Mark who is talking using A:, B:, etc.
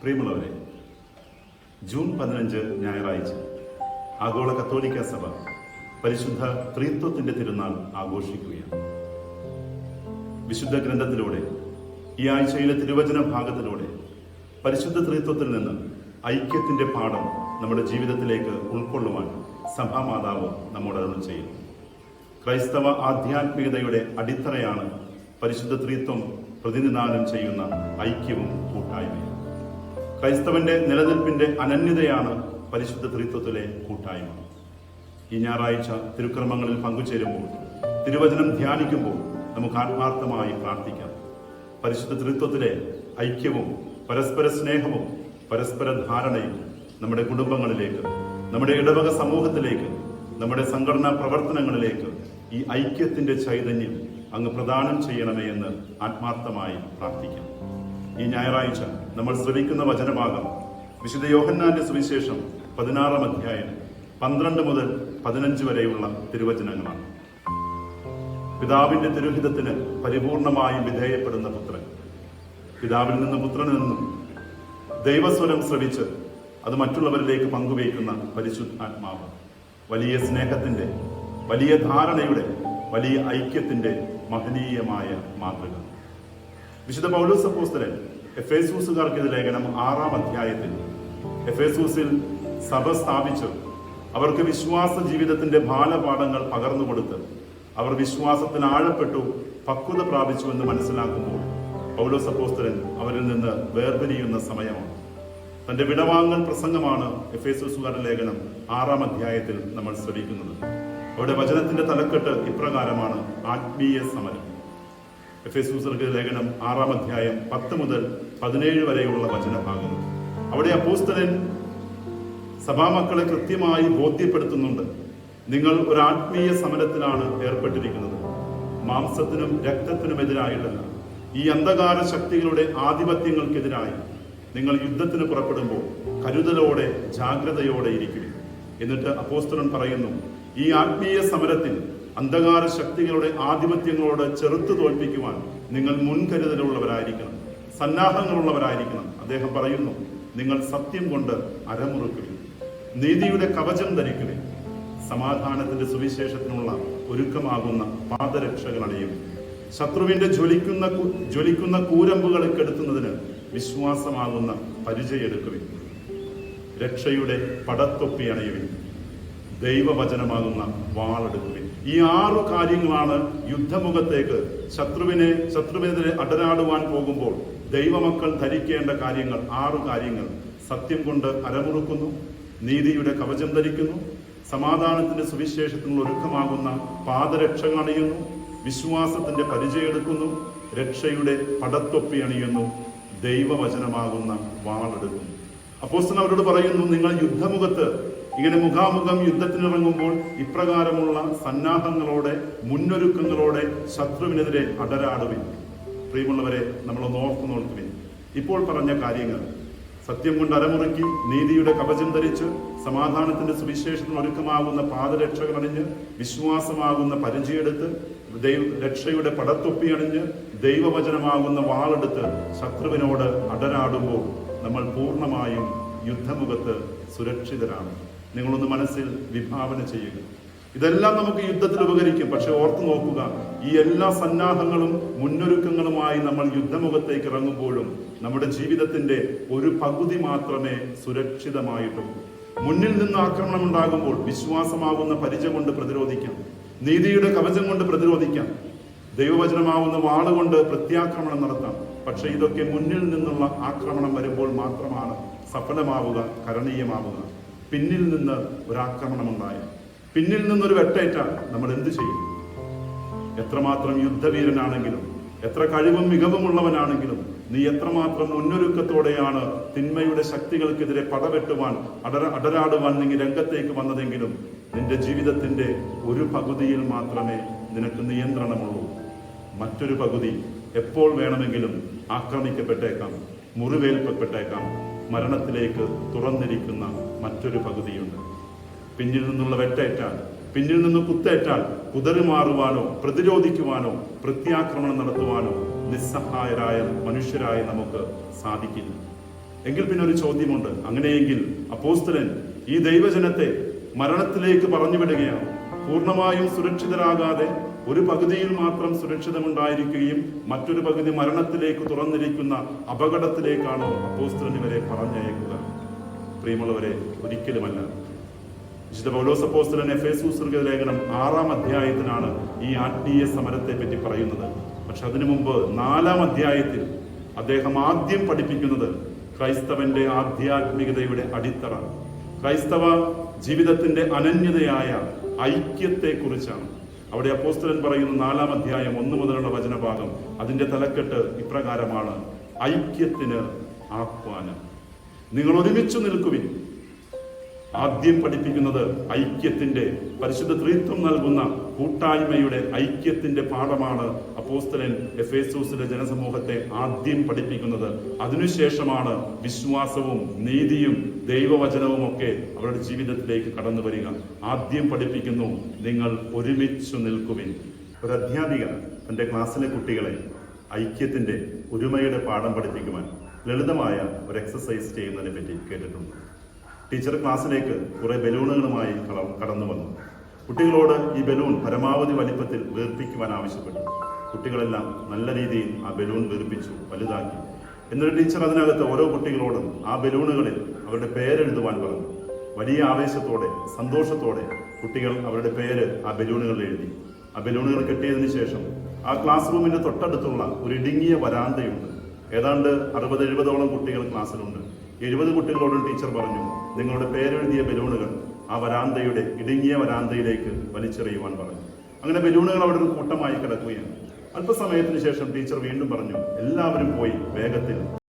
A: പ്രിയമുള്ളവരെ ജൂൺ പതിനഞ്ച് ഞായറാഴ്ച ആഗോള കത്തോലിക്ക സഭ പരിശുദ്ധ ത്രിത്വത്തിന്റെ തിരുനാൾ ആഘോഷിക്കുകയാണ്. വിശുദ്ധ ഗ്രന്ഥത്തിലൂടെ ഈ ആഴ്ചയിലെ തിരുവചന ഭാഗത്തിലൂടെ പരിശുദ്ധ ത്രിത്വത്തിൽ നിന്ന് ഐക്യത്തിന്റെ പാഠം നമ്മുടെ ജീവിതത്തിലേക്ക് ഉൾക്കൊള്ളുവാൻ സഭാമാതാവ് നമ്മോട് അരുൾ ചെയ്യുന്നു. ക്രൈസ്തവ ആധ്യാത്മികതയുടെ അടിത്തറയാണ് പരിശുദ്ധ ത്രിത്വം പ്രതിനിധാനം ചെയ്യുന്ന ഐക്യവും കൂട്ടായ്മയും. ക്രൈസ്തവന്റെ നിലനിൽപ്പിന്റെ അനന്യതയാണ് പരിശുദ്ധ ത്രിത്വത്തിലെ കൂട്ടായ്മ. ഈ ഞായറാഴ്ച തിരുക്രമങ്ങളിൽ പങ്കുചേരുമ്പോൾ തിരുവചനം ധ്യാനിക്കുമ്പോൾ നമുക്ക് ആത്മാർത്ഥമായി പ്രാർത്ഥിക്കാം. പരിശുദ്ധ ത്രിത്വത്തിലെ ഐക്യവും പരസ്പര സ്നേഹവും പരസ്പര ധാരണയും നമ്മുടെ കുടുംബങ്ങളിലേക്ക് നമ്മുടെ ഇടവക സമൂഹത്തിലേക്ക് നമ്മുടെ സംഘടനാ പ്രവർത്തനങ്ങളിലേക്ക് ഈ ഐക്യത്തിന്റെ ചൈതന്യം അങ്ങ് പ്രദാനം ചെയ്യണമേ എന്ന് ആത്മാർത്ഥമായി പ്രാർത്ഥിക്കാം. ഈ ഞായറാഴ്ച നമ്മൾ ശ്രവിക്കുന്ന വചനഭാഗം. വിശുദ്ധ യോഹന്നാന്റെ സുവിശേഷം പതിനാറാം അധ്യായം പന്ത്രണ്ട് മുതൽ പതിനഞ്ച് വരെയുള്ള തിരുവചനങ്ങളാണ്. പിതാവിന്റെ തിരുഹിതത്തിന് പരിപൂർണമായും വിധേയപ്പെടുന്ന പുത്രൻ. പിതാവിൽ നിന്ന് പുത്രനിൽ നിന്നും ദൈവസ്വരം ശ്രവിച്ച് അത് മറ്റുള്ളവരിലേക്ക് പങ്കുവയ്ക്കുന്ന പരിശുദ്ധാത്മാവ് വലിയ സ്നേഹത്തിന്റെ വലിയ ധാരണയുടെ വലിയ ഐക്യത്തിന്റെ മഹനീയമായ മാതൃക. വിശുദ്ധ പൗലോസ് അപ്പോസ്തലൻ എഫേസൂസുകാർക്ക് ഇത് ലേഖനം ആറാം അധ്യായത്തിൽ. എഫേസൂസിൽ സഭ സ്ഥാപിച്ചു. അവർക്ക് വിശ്വാസ ജീവിതത്തിന്റെ ബാലപാഠങ്ങൾ പകർന്നു കൊടുത്ത് അവർ വിശ്വാസത്തിന് ആഴപ്പെട്ടു പക്വത പ്രാപിച്ചു എന്ന് മനസ്സിലാക്കുമ്പോൾ പൗലോസ് അപ്പോസ്തലൻ അവരിൽ നിന്ന് വേർപിരിയുന്ന സമയമാണ്. തന്റെ വിടവാങ്ങൽ പ്രസംഗമാണ് എഫേസൂസുകാരുടെ ലേഖനം ആറാം അധ്യായത്തിൽ നമ്മൾ ശ്രമിക്കുന്നത് അവിടെ വചനത്തിന്റെ തലക്കെട്ട് ഇപ്രകാരമാണ് ആത്മീയ സമരം. എഫേസൂസർക്ക് ലേഖനം ആറാം അധ്യായം പത്ത് മുതൽ പതിനേഴ് വരെയുള്ള വചനഭാഗങ്ങൾ അവിടെ അപ്പോസ്തലൻ സഭാമക്കളെ കൃത്യമായി ബോധ്യപ്പെടുത്തുന്നുണ്ട്. നിങ്ങൾ ഒരു ആത്മീയ സമരത്തിലാണ് ഏർപ്പെട്ടിരിക്കുന്നത്. മാംസത്തിനും രക്തത്തിനുമെതിരായിട്ടല്ല ഈ അന്ധകാര ശക്തികളുടെ ആധിപത്യങ്ങൾക്കെതിരായി നിങ്ങൾ യുദ്ധത്തിന് പുറപ്പെടുമ്പോൾ കരുതലോടെ ജാഗ്രതയോടെ ഇരിക്കുക. എന്നിട്ട് അപ്പോസ്തലൻ പറയുന്നു ഈ ആത്മീയ സമരത്തിൽ അന്ധകാര ശക്തികളുടെ ആധിപത്യങ്ങളോട് ചെറുത്തു തോൽപ്പിക്കുവാൻ നിങ്ങൾ മുൻകരുതലുള്ളവരായിരിക്കണം. സന്നാഹങ്ങളുള്ളവരായിരിക്കണം. അദ്ദേഹം പറയുന്നു നിങ്ങൾ സത്യം കൊണ്ട് അരമുറുക്കുകയും നീതിയുടെ കവചം ധരിക്കുകയും സമാധാനത്തിന്റെ സുവിശേഷത്തിനുള്ള ഒരുക്കമാകുന്ന പാദരക്ഷകൾ അണിയും ശത്രുവിന്റെ ജ്വലിക്കുന്ന ജ്വലിക്കുന്ന കൂരമ്പുകളെ കെടുത്തുന്നതിന് വിശ്വാസമാകുന്ന പരിചയെടുക്കുവിൻ. രക്ഷയുടെ പടത്തൊപ്പി അണയുവിൻ ദൈവവചനമാകുന്ന വാളെടുക്കുവിൻ. ഈ ആറു കാര്യങ്ങളാണ് യുദ്ധമുഖത്തേക്ക് ശത്രുവിനെ ശത്രുവിനെതിരെ അടരാടുവാൻ പോകുമ്പോൾ ദൈവമക്കൾ ധരിക്കേണ്ട കാര്യങ്ങൾ ആറു കാര്യങ്ങൾ. സത്യം കൊണ്ട് അരമുറുക്കുന്നു നീതിയുടെ കവചം ധരിക്കുന്നു സമാധാനത്തിന്റെ സുവിശേഷത്തിനുള്ള ഒരുക്കമാകുന്ന പാദരക്ഷകൾ അണിയുന്നു വിശ്വാസത്തിന്റെ പരിചയമെടുക്കുന്നു രക്ഷയുടെ പടത്തൊപ്പി അണിയുന്നു ദൈവവചനമാകുന്ന വാളെടുക്കുന്നു. അപ്പോസ്തലൻ അവരോട് പറയുന്നു നിങ്ങൾ യുദ്ധമുഖത്ത് ഇങ്ങനെ മുഖാമുഖം യുദ്ധത്തിനിറങ്ങുമ്പോൾ ഇപ്രകാരമുള്ള സന്നാഹങ്ങളോടെ മുന്നൊരുക്കങ്ങളോടെ ശത്രുവിനെതിരെ അടരാടുവിൻ. പ്രിയമുള്ളവരെ നമ്മൾ ഓർത്തു നോക്കുവിൻ. ഇപ്പോൾ പറഞ്ഞ കാര്യങ്ങൾ. സത്യം കൊണ്ട് അരമുറുക്കി നീതിയുടെ കവചം ധരിച്ച് സമാധാനത്തിന്റെ സുവിശേഷത്തിന് ഒരുക്കമാകുന്ന പാദരക്ഷകൾ അണിഞ്ഞ് വിശ്വാസമാകുന്ന പരിചയെടുത്ത് ദൈവ രക്ഷയുടെ പടത്തൊപ്പി അണിഞ്ഞ് ദൈവവചനമാകുന്ന വാളെടുത്ത് ശത്രുവിനോട് അടരാടുമ്പോൾ നമ്മൾ പൂർണമായും യുദ്ധമുഖത്ത് സുരക്ഷിതരാണ്. നിങ്ങളൊന്ന് മനസ്സിൽ വിഭാവന ചെയ്യുക. ഇതെല്ലാം നമുക്ക് യുദ്ധത്തിൽ ഉപകരിക്കും. പക്ഷെ ഓർത്തു നോക്കുക ഈ എല്ലാ സന്നാഹങ്ങളും മുന്നൊരുക്കങ്ങളുമായി നമ്മൾ യുദ്ധമുഖത്തേക്ക് ഇറങ്ങുമ്പോഴും നമ്മുടെ ജീവിതത്തിന്റെ ഒരു പകുതി മാത്രമേ സുരക്ഷിതമായിട്ടുള്ളൂ മുന്നിൽ നിന്ന് ആക്രമണം ഉണ്ടാകുമ്പോൾ വിശ്വാസമാകുന്ന പരിചയം കൊണ്ട് പ്രതിരോധിക്കാം. നീതിയുടെ കവചം കൊണ്ട് പ്രതിരോധിക്കാം. ദൈവവചനമാവുന്ന വാളുകൊണ്ട് പ്രത്യാക്രമണം നടത്താം. പക്ഷെ ഇതൊക്കെ മുന്നിൽ നിന്നുള്ള ആക്രമണം വരുമ്പോൾ മാത്രമാണ് സഫലമാവുക കരണീയമാവുക. പിന്നിൽ നിന്ന് ഒരാക്രമണം ഉണ്ടായി പിന്നിൽ നിന്നൊരു വെട്ടേറ്റാൽ നമ്മൾ എന്ത് ചെയ്യും? എത്രമാത്രം യുദ്ധവീരനാണെങ്കിലും എത്ര കഴിവും മികവുമുള്ളവനാണെങ്കിലും നീ എത്രമാത്രം മുന്നൊരുക്കത്തോടെയാണ് തിന്മയുടെ ശക്തികൾക്കെതിരെ പടവെട്ടുവാൻ അടര അടരാടുവാൻ നീ രംഗത്തേക്ക് വന്നതെങ്കിലും നിന്റെ ജീവിതത്തിന്റെ ഒരു പകുതിയിൽ മാത്രമേ നിനക്ക് നിയന്ത്രണമുള്ളൂ. മറ്റൊരു പകുതി എപ്പോൾ വേണമെങ്കിലും ആക്രമിക്കപ്പെട്ടേക്കാം. മുറിവേൽപ്പപ്പെട്ടേക്കാം മരണത്തിലേക്ക് തുറന്നിരിക്കുന്ന മറ്റൊരു പകുതിയുണ്ട്. പിന്നിൽ നിന്നുള്ള വെട്ടേറ്റാൽ പിന്നിൽ നിന്ന് കുത്തേറ്റാൽ കുതറിമാറുവാനോ പ്രതിരോധിക്കുവാനോ പ്രത്യാക്രമണം നടത്തുവാനോ നിസ്സഹായരായ മനുഷ്യരായ നമുക്ക് സാധിക്കില്ല. എങ്കിൽ പിന്നെ ഒരു ചോദ്യമുണ്ട്. അങ്ങനെയെങ്കിൽ അപ്പോസ്തലൻ ഈ ദൈവജനത്തെ മരണത്തിലേക്ക് പറഞ്ഞുവിടുകയാണ്. പൂർണമായും സുരക്ഷിതരാകാതെ ഒരു പകുതിയിൽ മാത്രം സുരക്ഷിതമുണ്ടായിരിക്കുകയും മറ്റൊരു പകുതി മരണത്തിലേക്ക് തുറന്നിരിക്കുന്ന അപകടത്തിലേക്കാണ് അപ്പോസ്തലൻ ഇവരെ പറഞ്ഞയക്കുക. പ്രിയമുള്ളവരെ ഒരിക്കലുമല്ല. വിശുദ്ധ പൗലോസ് അപ്പോസ്തലൻ എഫേസൂസ് ലേഖനം ആറാം അധ്യായത്തിനാണ് ഈ ആത്മീയ സമരത്തെ പറ്റി പറയുന്നത്. പക്ഷെ അതിനു മുമ്പ് നാലാം അധ്യായത്തിൽ അദ്ദേഹം ആദ്യം പഠിപ്പിക്കുന്നത് ക്രൈസ്തവന്റെ ആധ്യാത്മികതയുടെ അടിത്തറ. ക്രൈസ്തവ ജീവിതത്തിന്റെ അനന്യതയായ ഐക്യത്തെ കുറിച്ചാണ് അവിടെ അപ്പോസ്തലൻ പറയുന്ന നാലാം അധ്യായം ഒന്ന് മുതലുള്ള വചനഭാഗം അതിന്റെ തലക്കെട്ട് ഇപ്രകാരമാണ്. ഐക്യത്തിന് ആഹ്വാനം. നിങ്ങൾ ഒരുമിച്ച് നിൽക്കുവിൻ. ആദ്യം പഠിപ്പിക്കുന്നത് ഐക്യത്തിന്റെ പരിശുദ്ധ ത്രിത്വം നൽകുന്ന കൂട്ടായ്മയുടെ ഐക്യത്തിന്റെ പാഠമാണ് അപ്പോസ്തലൻ എഫേസൂസിലെ ജനസമൂഹത്തെ ആദ്യം പഠിപ്പിക്കുന്നത്. അതിനുശേഷമാണ് വിശ്വാസവും നീതിയും ദൈവവചനവും ഒക്കെ അവരുടെ ജീവിതത്തിലേക്ക് കടന്നു വരിക. ആദ്യം പഠിപ്പിക്കുന്നു നിങ്ങൾ ഒരുമിച്ച് നിൽക്കുവിൻ. ഒരു അധ്യാപിക തന്റെ ക്ലാസ്സിലെ കുട്ടികളെ ഐക്യത്തിന്റെ ഒരുമയുടെ പാഠം പഠിപ്പിക്കുവാൻ ലളിതമായ ഒരു എക്സസൈസ് ചെയ്യുന്നതിനെ പറ്റി കേട്ടിട്ടുണ്ട്. ടീച്ചർ ക്ലാസ്സിലേക്ക് കുറെ ബലൂണുകളുമായി കടന്നു വന്നു. കുട്ടികളോട് ഈ ബലൂൺ പരമാവധി വലിപ്പത്തിൽ വീർപ്പിക്കുവാൻ ആവശ്യപ്പെട്ടു. കുട്ടികളെല്ലാം നല്ല രീതിയിൽ ആ ബലൂൺ വീർപ്പിച്ചു വലുതാക്കി. എന്നൊരു ടീച്ചർ അതിനകത്ത് ഓരോ കുട്ടികളോടും ആ ബലൂണുകളിൽ അവരുടെ പേരെഴുതുവാൻ പറഞ്ഞു. വലിയ ആവേശത്തോടെ സന്തോഷത്തോടെ കുട്ടികൾ അവരുടെ പേര് ആ ബലൂണുകളിൽ എഴുതി. ആ ബലൂണുകൾ കെട്ടിയതിന് ശേഷം ആ ക്ലാസ് റൂമിന്റെ തൊട്ടടുത്തുള്ള ഒരു ഇടുങ്ങിയ വരാന്തയുണ്ട്. ഏതാണ്ട് അറുപത് എഴുപതോളം കുട്ടികൾ ക്ലാസ്സിലുണ്ട്. എഴുപത് കുട്ടികളോടും ടീച്ചർ പറഞ്ഞു നിങ്ങളുടെ പേരെഴുതിയ ബലൂണുകൾ ആ വരാന്തയുടെ ഇടുങ്ങിയ വരാന്തയിലേക്ക് വലിച്ചെറിയുവാൻ പറഞ്ഞു. അങ്ങനെ ബലൂണുകൾ അവിടെ ഒരു കൂട്ടമായി കിടക്കുകയാണ്. അല്പസമയത്തിന് ശേഷം ടീച്ചർ വീണ്ടും പറഞ്ഞു എല്ലാവരും പോയി വേഗത്തിൽ